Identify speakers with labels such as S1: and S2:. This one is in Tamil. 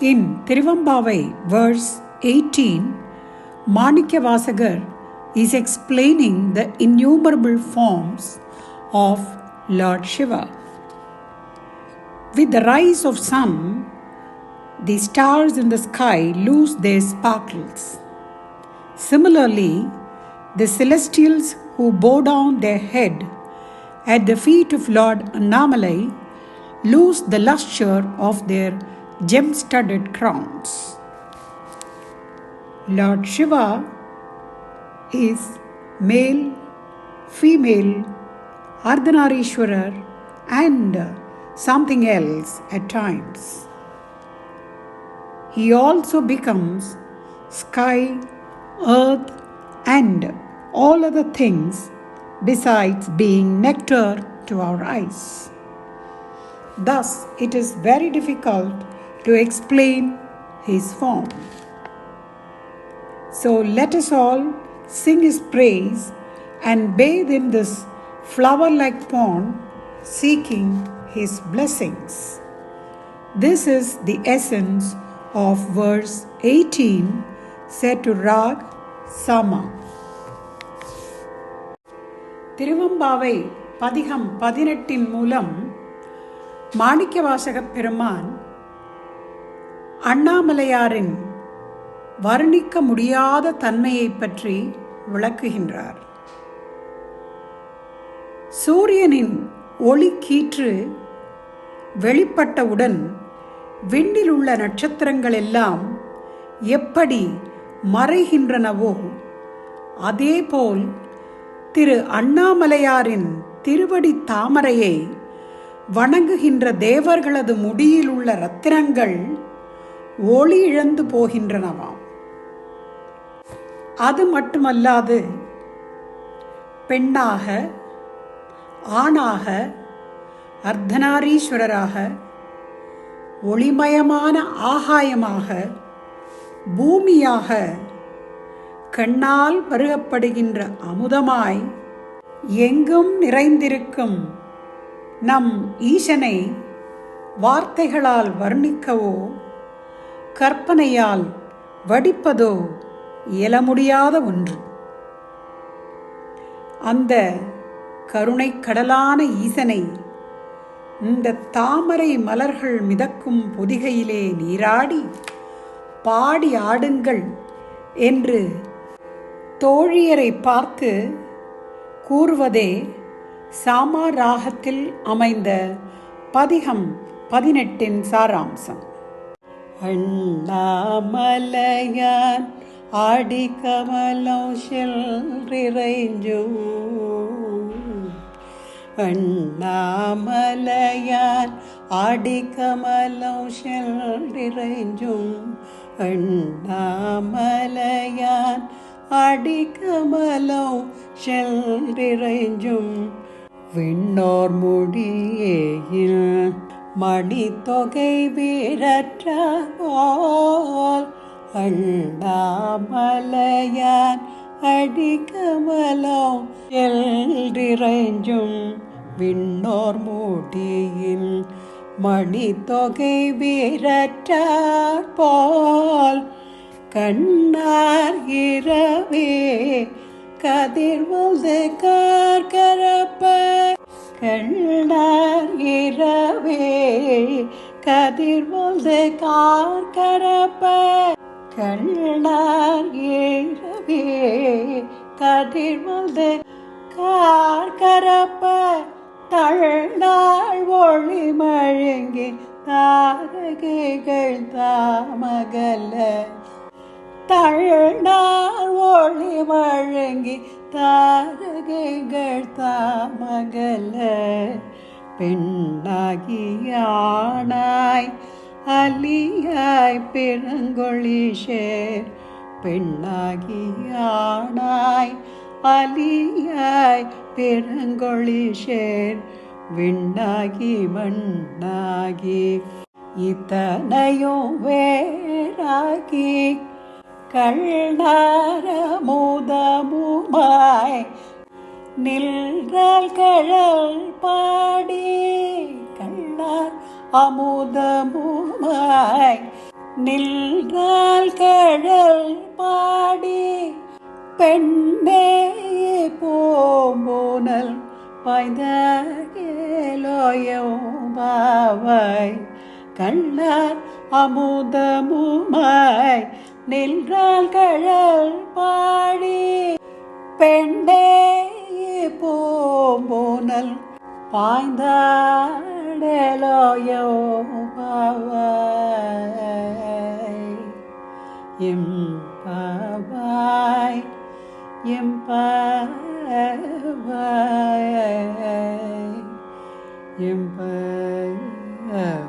S1: In Tiruvambavai, verse 18, Manikya Vasagar is explaining the innumerable forms of Lord Shiva. With the rise of sun, the stars in the sky lose their sparkles. Similarly, the celestials who bow down their head at the feet of Lord Annamalai lose the lustre of their gem studded crowns. Lord Shiva is male, female, Ardhanarishwarar, and something else at times. He also becomes sky, earth, and all other things besides being nectar to our eyes. Thus, it is very difficult to explain his form. So, let us all sing his praise and bathe in this flower like pond, seeking his blessings. This is the essence of verse 18 set to Rag Sama. Thiruvempavai பதிகம் பதினெட்டின் மூலம் மாணிக்கவாசக பெருமான் அண்ணாமலையாரின் வர்ணிக்க முடியாத தன்மையை பற்றி விளக்குகின்றார். சூரியனின் ஒளி கீற்று வெளிப்பட்டவுடன் விண்ணில் உள்ள நட்சத்திரங்கள் எல்லாம் எப்படி மறைகின்றனவோ அதேபோல் திரு அண்ணாமலையாரின் திருவடி தாமரையை வணங்குகின்ற தேவர்களது முடியில் உள்ள ரத்தினங்கள் ஒளி இழந்து போகின்றனவாம். அது மட்டுமல்லாது பெண்ணாக ஆணாக அர்த்தநாரீஸ்வரராக ஒளிமயமான ஆகாயமாக பூமியாக கண்ணால் பருகப்படுகின்ற அமுதமாய் எங்கும் நிறைந்திருக்கும் நம் ஈசனை வார்த்தைகளால் வர்ணிக்கவோ கற்பனையால் வடிப்பதோ இயல முடியாத ஒன்று. அந்த கருணை கடலான ஈசனை இந்த தாமரை மலர்கள் மிதக்கும் பொதிகையிலே நீராடி பாடி ஆடுங்கள் என்று தோழியரை பார்த்து கூறுவதே சாமா ராகத்தில் அமைந்த பதிகம் பதினெட்டின் சாராம்சம். അണ്ണാമലയാൻ ആടിക്കമലം ഷെൽറിറയിഞ്ചു അണ്ണാമലയാൻ ആടിക്കമലം ഷെൽറിറയിഞ്ചും അണ്ണാമലയാൻ അടിക്കമലം ഷെൽറിറയിഞ്ചും വിണ്ണോർ മുടിയേയിൽ மணித்தொகை விண்ணோர் முடியேயில் மணி வீரற்றால் அண்ணாமலையான் அடிக்கமலம் எல்றிறைஞ்சும் விண்ணோர் மூட்டியில் மணித்தொகை தொகை வீரற்றார் போல் கண்ணார் இரவே கதிர்வது கார்கரப்ப கண்டார் இரவே. கதிர்வது கார்கரப்ப. கண்டார் இரவே. கதிர்வது கார்கரப்ப. தழ்ந்தாள் ஒளி மழுங்கி தாரகைகள் தாமகல. தள்ளார் ஒளி மழுங்கி தாரகைகள் தாமகல பெண்ணாகியானாய் அலியாய் பெருங்கொழிஷேர் பெண்ணாகியானாய் அலியாய் பெருங்கொழிஷேர் விண்ணாகி மண்ணாகி இத்தனையும் வேறாகி கள்ளாரமுதமுமாய் நின்றால் கழல் பாடி கள்ளார் அமுதமுமாய் நின்றால் கழல் பாடி பெண்ணே போம்போனல் பாய்ந்தேலோயோ பாவாய் கண்ணார் அமுதமுமாய் நின்றால் கழல் பாடி பெண்டே போம்போனல் பாய்ந்தாடலோயோ பாவாய் எம் பாவாய் எம் பாவாய் எம் பாவாய்